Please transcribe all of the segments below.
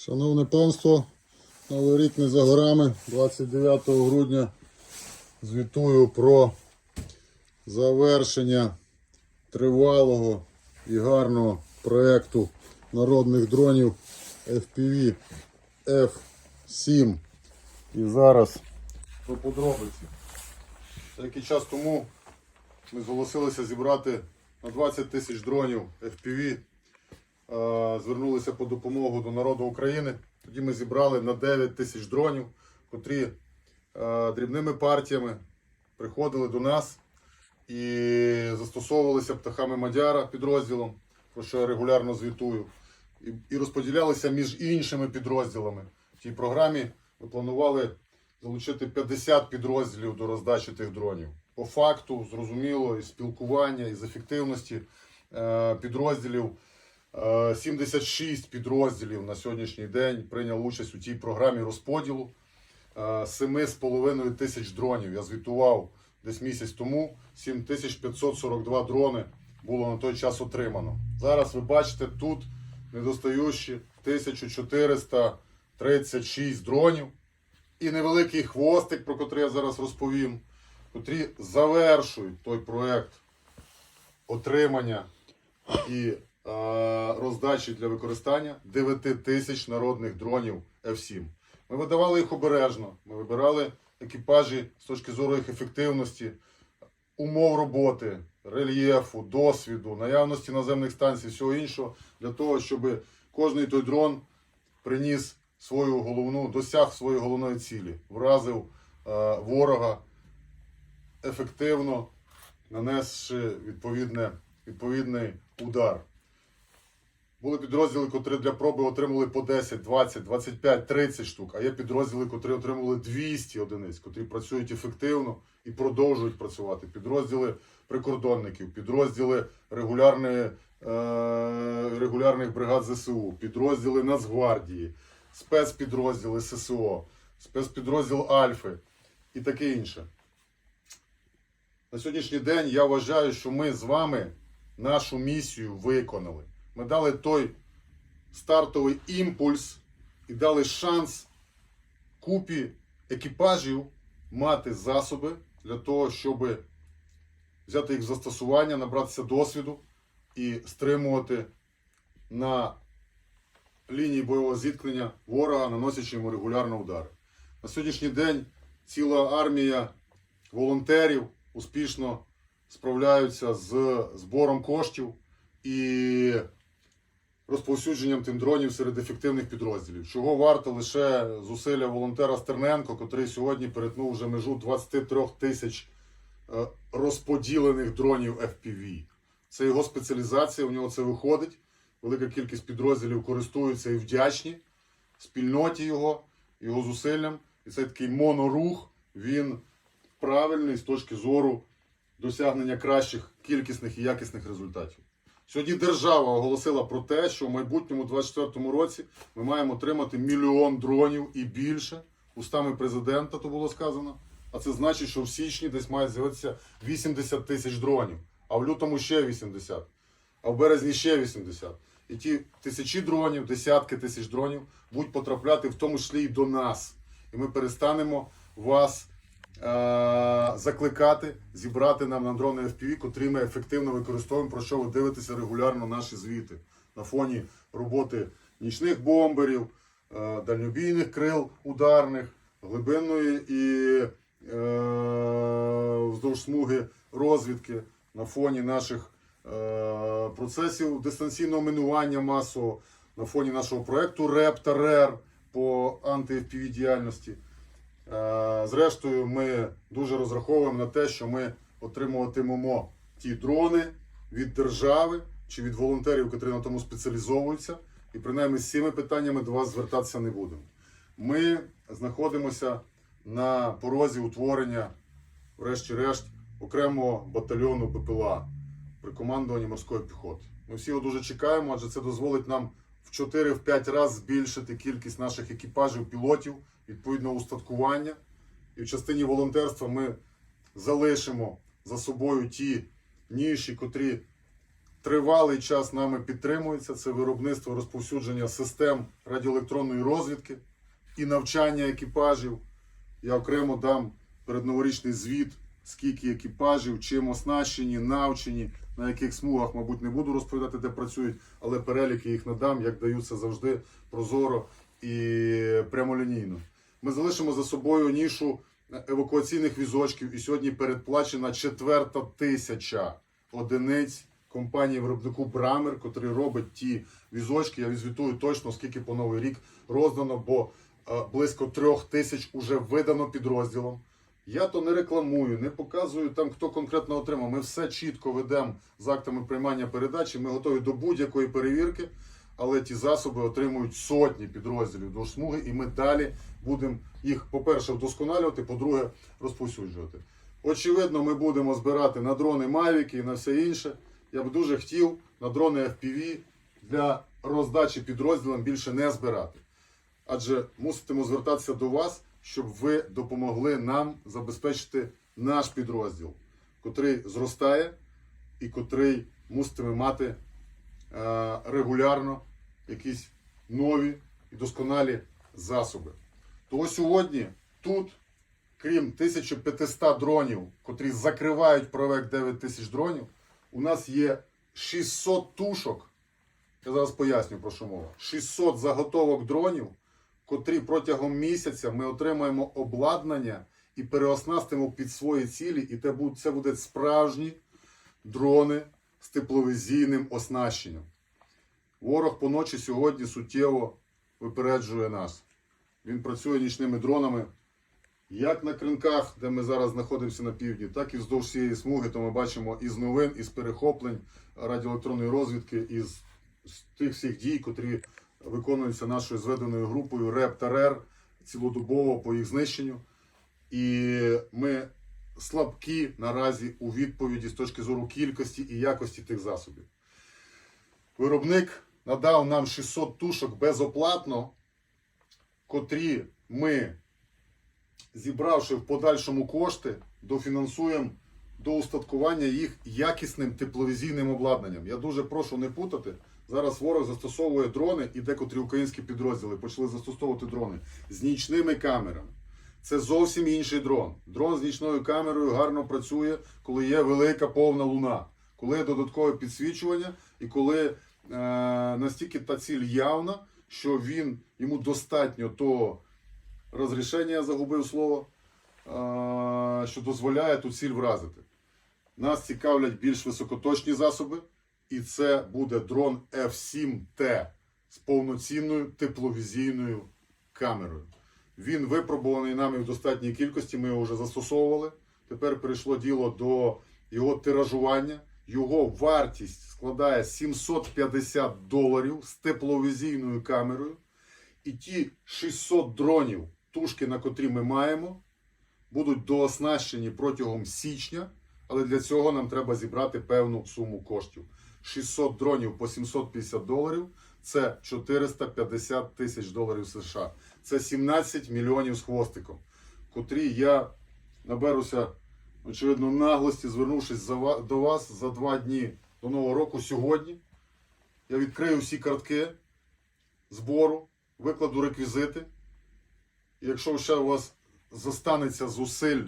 Шановне панство, новий рік не за горами. 29 грудня звітую про завершення тривалого і гарного проєкту народних дронів FPV F7. І зараз про подробиці. Деякий час тому ми зголосилися зібрати на 20 тисяч дронів FPV звернулися по допомогу до народу України. Тоді ми зібрали на 9 тисяч дронів, котрі е, дрібними партіями приходили до нас і застосовувалися птахами Мадяра підрозділом, про що я регулярно звітую, і, і розподілялися між іншими підрозділами. В тій програмі ми планували залучити 50 підрозділів до роздачі тих дронів. По факту, зрозуміло, із спілкування, із ефективності е, підрозділів. Е, 76 підрозділів на сьогоднішній день прийняли участь у тій програмі розподілу. Е, 7,5 тисяч дронів. Я звітував десь місяць тому. 7542 дрони було на той час отримано. Зараз ви бачите тут недостаючі 1436 дронів і невеликий хвостик, про котрий я зараз розповім, котрі завершують той проект отримання і е, роздачі для використання 9 тисяч народних дронів F7. Ми видавали їх обережно. Ми вибирали екіпажі з точки зору їх ефективності, умов роботи, рельєфу, досвіду, наявності наземних станцій, всього іншого, для того, щоб кожний той дрон приніс свою головну, досяг своєї головної цілі, вразив е, ворога ефективно, нанесши відповідне, відповідний удар. Були підрозділи, котрі для проби отримали по 10, 20, 25, 30 штук, а є підрозділи, котрі отримали 200 одиниць, котрі працюють ефективно і продовжують працювати. Підрозділи прикордонників, підрозділи регулярної, е, регулярних бригад ЗСУ, підрозділи Нацгвардії, спецпідрозділи ССО, спецпідрозділ Альфи і таке інше. На сьогоднішній день я вважаю, що ми з вами нашу місію виконали. Ми дали той стартовий імпульс і дали шанс купі екіпажів мати засоби для того, щоб взяти їх в застосування, набратися досвіду і стримувати на лінії бойового зіткнення ворога, наносячи йому регулярно удари. На сьогоднішній день ціла армія волонтерів успішно справляються з збором коштів і розповсюдженням тим дронів серед ефективних підрозділів. Чого варто лише зусилля волонтера Стерненко, котрий сьогодні перетнув вже межу 23 тисяч е, розподілених дронів FPV. Це його спеціалізація, у нього це виходить. Велика кількість підрозділів користуються і вдячні спільноті його, його зусиллям. І цей такий монорух, він правильний з точки зору досягнення кращих кількісних і якісних результатів. Сьогодні держава оголосила про те, що в майбутньому 2024 році ми маємо отримати мільйон дронів і більше. Устами президента то було сказано. А це значить, що в січні десь має з'явитися 80 тисяч дронів, а в лютому ще 80, а в березні ще 80. І ті тисячі дронів, десятки тисяч дронів будуть потрапляти в тому числі і до нас. І ми перестанемо вас закликати зібрати нам на дрони FPV, котрі ми ефективно використовуємо, про що ви дивитеся регулярно наші звіти. На фоні роботи нічних бомберів, е- дальнобійних крил ударних, глибинної і е- вздовж смуги розвідки. На фоні наших е- процесів дистанційного минування масового, на фоні нашого проекту РЕП та по анти-FPV діяльності. Е, Зрештою, ми дуже розраховуємо на те, що ми отримуватимемо ті дрони від держави чи від волонтерів, які на тому спеціалізовуються, і принаймні з цими питаннями до вас звертатися не будемо. Ми знаходимося на порозі утворення, врешті-решт, окремого батальйону БПЛА при командуванні морської піхоти. Ми всі його дуже чекаємо, адже це дозволить нам в 4-5 разів збільшити кількість наших екіпажів, пілотів, відповідного устаткування. І в частині волонтерства ми залишимо за собою ті ніші, котрі тривалий час нами підтримується. Це виробництво розповсюдження систем радіоелектронної розвідки і навчання екіпажів. Я окремо дам передноворічний звіт, скільки екіпажів, чим оснащені, навчені, на яких смугах, мабуть, не буду розповідати, де працюють, але переліки їх надам, як даються завжди прозоро і прямолінійно. Ми залишимо за собою нішу евакуаційних візочків, і сьогодні передплачена четверта тисяча одиниць компанії виробнику Брамер, котрий робить ті візочки. Я відзвітую точно, скільки по новий рік роздано, бо е, близько трьох тисяч уже видано підрозділом. Я то не рекламую, не показую там, хто конкретно отримав. Ми все чітко ведемо з актами приймання передачі. Ми готові до будь-якої перевірки, але ті засоби отримують сотні підрозділів до смуги, і ми далі будемо їх, по-перше, вдосконалювати, по-друге, розповсюджувати. Очевидно, ми будемо збирати на дрони Mavic і на все інше. Я б дуже хотів на дрони FPV для роздачі підрозділам більше не збирати. Адже муситимо звертатися до вас, щоб ви допомогли нам забезпечити наш підрозділ, котрий зростає і котрий муситиме мати е, регулярно якісь нові і досконалі засоби. То сьогодні тут, крім 1500 дронів, котрі закривають проект 9000 дронів, у нас є 600 тушок. Я зараз поясню про що мова. 600 заготовок дронів, котрі протягом місяця ми отримаємо обладнання і переоснастимо під свої цілі, і це будуть справжні дрони з тепловізійним оснащенням. Ворог по ночі сьогодні суттєво випереджує нас. Він працює нічними дронами. Як на кринках, де ми зараз знаходимося на півдні, так і вздовж цієї смуги, то ми бачимо із новин, із перехоплень радіоелектронної розвідки, із тих всіх дій, котрі виконуються нашою зведеною групою РЕП та РЕР цілодобово по їх знищенню. І ми слабкі наразі у відповіді з точки зору кількості і якості тих засобів. Виробник надав нам 600 тушок безоплатно, котрі ми, зібравши в подальшому кошти, дофінансуємо до устаткування їх якісним тепловізійним обладнанням. Я дуже прошу не путати. Зараз ворог застосовує дрони і декотрі українські підрозділи почали застосовувати дрони з нічними камерами. Це зовсім інший дрон. Дрон з нічною камерою гарно працює, коли є велика повна луна, коли є додаткове підсвічування, і коли настільки та ціль явна, що він йому достатньо того розрішення, я загубив слово, е, що дозволяє ту ціль вразити. Нас цікавлять більш високоточні засоби, і це буде дрон F7T з повноцінною тепловізійною камерою. Він випробуваний нами в достатній кількості, ми його вже застосовували. Тепер перейшло діло до його тиражування. Його вартість складає 750 доларів з тепловізійною камерою. І ті 600 дронів, тушки, на котрі ми маємо, будуть дооснащені протягом січня, але для цього нам треба зібрати певну суму коштів. 600 дронів по 750 доларів це 450 тисяч доларів США. Це 17 мільйонів з хвостиком, котрі я наберуся, очевидно, наглості, звернувшись за до вас за два дні до Нового року сьогодні. Я відкрию всі картки збору, викладу реквізити. І якщо ще у вас застанеться зусиль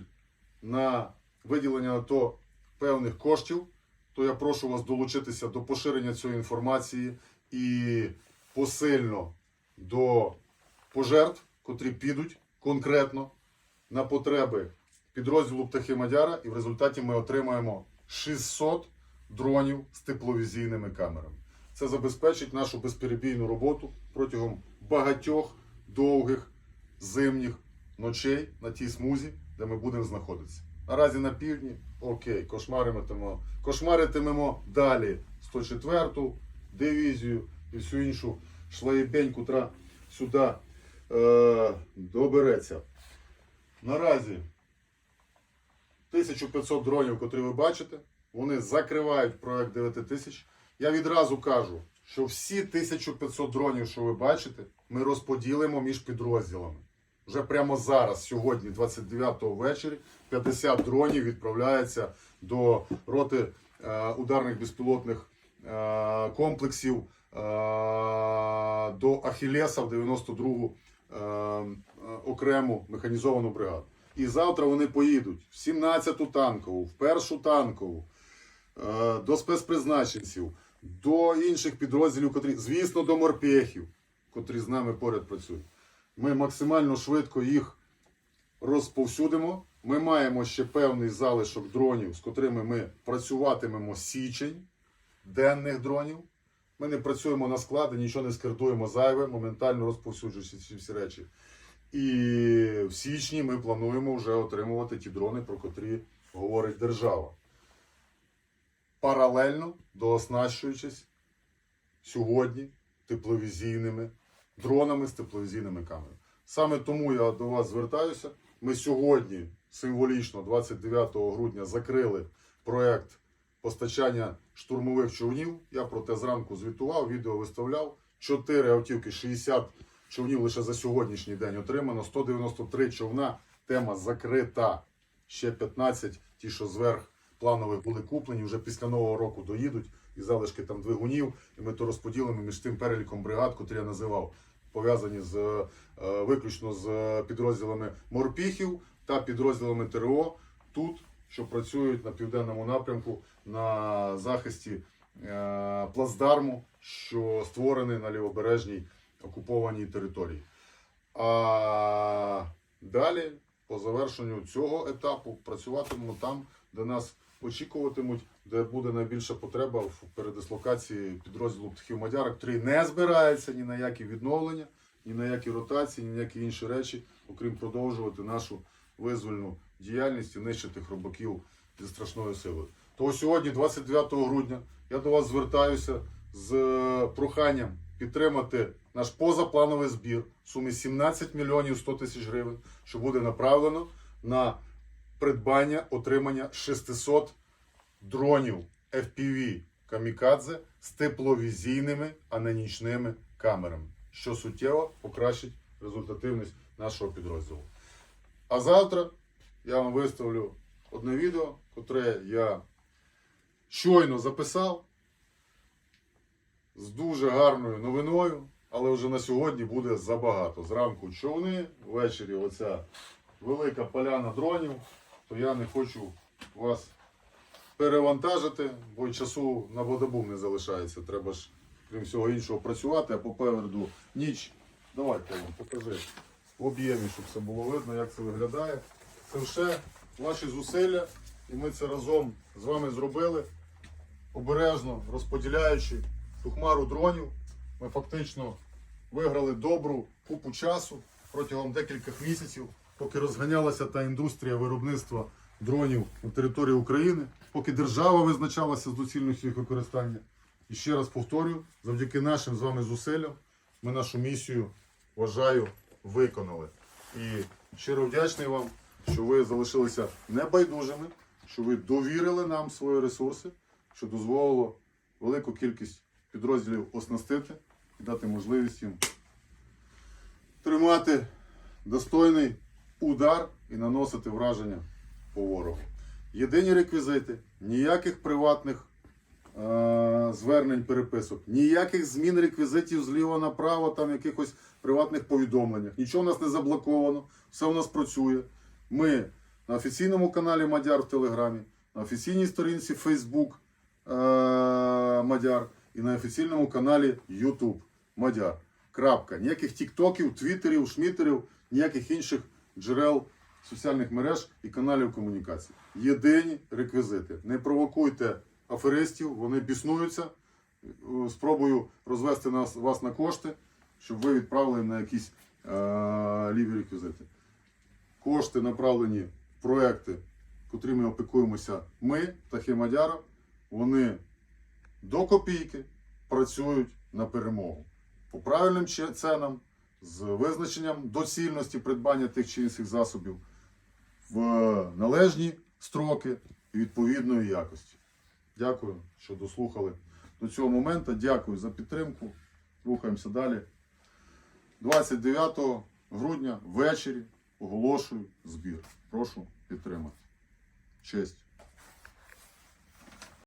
на виділення на то певних коштів, то я прошу вас долучитися до поширення цієї інформації і посильно до пожертв, котрі підуть конкретно на потреби підрозділу Птахи Мадяра, і в результаті ми отримаємо 600 дронів з тепловізійними камерами. Це забезпечить нашу безперебійну роботу протягом багатьох довгих зимніх ночей на тій смузі, де ми будемо знаходитися. Наразі на півдні, окей, кошмаритимемо, кошмаритимемо далі 104-ту дивізію і всю іншу шлаєбень, котра сюди е, добереться. Наразі 1500 дронів, котрі ви бачите, вони закривають проект 9000. Я відразу кажу, що всі 1500 дронів, що ви бачите, ми розподілимо між підрозділами. Вже прямо зараз, сьогодні, 29-го ввечері, 50 дронів відправляється до роти е, ударних безпілотних е, комплексів е, до Ахілеса в 92-гу е, е, окрему механізовану бригаду. І завтра вони поїдуть в 17-ту танкову, в першу танкову, е, до спецпризначенців, до інших підрозділів, котрі, звісно, до морпехів, котрі з нами поряд працюють. Ми максимально швидко їх розповсюдимо. Ми маємо ще певний залишок дронів, з котрими ми працюватимемо січень денних дронів. Ми не працюємо на склади, нічого не скердуємо зайве, моментально розповсюджуючи ці всі речі. І в січні ми плануємо вже отримувати ті дрони, про котрі говорить держава. Паралельно дооснащуючись сьогодні тепловізійними дронами з тепловізійними камерами. Саме тому я до вас звертаюся. Ми сьогодні символічно, 29 грудня, закрили проект постачання штурмових човнів. Я про те зранку звітував, відео виставляв. 4 автівки, 60 човнів лише за сьогоднішній день отримано. 193 човна. Тема закрита. Ще 15, ті, що зверх планових були куплені, вже після нового року доїдуть і залишки там двигунів. І ми то розподілимо між тим переліком бригад, котрі я називав, пов'язані з е, виключно з підрозділами морпіхів та підрозділами ТРО тут, що працюють на південному напрямку на захисті е, плацдарму, що створений на лівобережній окупованій території. А далі, по завершенню цього етапу, працюватимемо там, де нас очікуватимуть, де буде найбільша потреба в передислокації підрозділу птахів Мадяра, який не збирається ні на які відновлення, ні на які ротації, ні на які інші речі, окрім продовжувати нашу визвольну діяльність і нищити хробаків зі страшною силою. Того сьогодні, 29 грудня, я до вас звертаюся з проханням підтримати наш позаплановий збір в сумі 17 мільйонів 100 тисяч гривень, що буде направлено на придбання отримання 600 дронів FPV Камікадзе з тепловізійними, а не нічними камерами, що суттєво покращить результативність нашого підрозділу. А завтра я вам виставлю одне відео, котре я щойно записав з дуже гарною новиною, але вже на сьогодні буде забагато. Зранку човни, ввечері оця велика поляна дронів, то я не хочу вас перевантажити, бо часу на водобум не залишається. Треба ж, крім всього іншого, працювати, а попереду ніч. Давайте вам покажи в об'ємі, щоб все було видно, як це виглядає. Це все ваші зусилля, і ми це разом з вами зробили, обережно розподіляючи ту хмару дронів. Ми фактично виграли добру купу часу протягом декількох місяців, поки розганялася та індустрія виробництва дронів на території України, поки держава визначалася з доцільністю їх використання. І ще раз повторюю, завдяки нашим з вами зусиллям ми нашу місію, вважаю, виконали. І щиро вдячний вам, що ви залишилися небайдужими, що ви довірили нам свої ресурси, що дозволило велику кількість підрозділів оснастити і дати можливість їм тримати достойний удар і наносити враження по ворогу. Єдині реквізити, ніяких приватних е- звернень, переписок, ніяких змін реквізитів зліва направо, там якихось приватних повідомленнях. Нічого у нас не заблоковано, все у нас працює. Ми на офіційному каналі Мадяр в Телеграмі, на офіційній сторінці Facebook е- Мадяр і на офіційному каналі YouTube Мадяр. Крапка. Ніяких тіктоків, твіттерів, шмітерів, ніяких інших джерел соціальних мереж і каналів комунікації. Єдині реквізити. Не провокуйте аферистів, вони біснуються. Е, Спробую розвести нас, вас на кошти, щоб ви відправили на якісь е, ліві реквізити. Кошти направлені в проекти, котрими опікуємося ми, птахи Мадяра. Вони до копійки працюють на перемогу. По правильним ценам, з визначенням доцільності придбання тих чи інших засобів в належні строки і відповідної якості. Дякую, що дослухали до цього моменту. Дякую за підтримку. Рухаємося далі. 29 грудня ввечері оголошую збір. Прошу підтримати. Честь.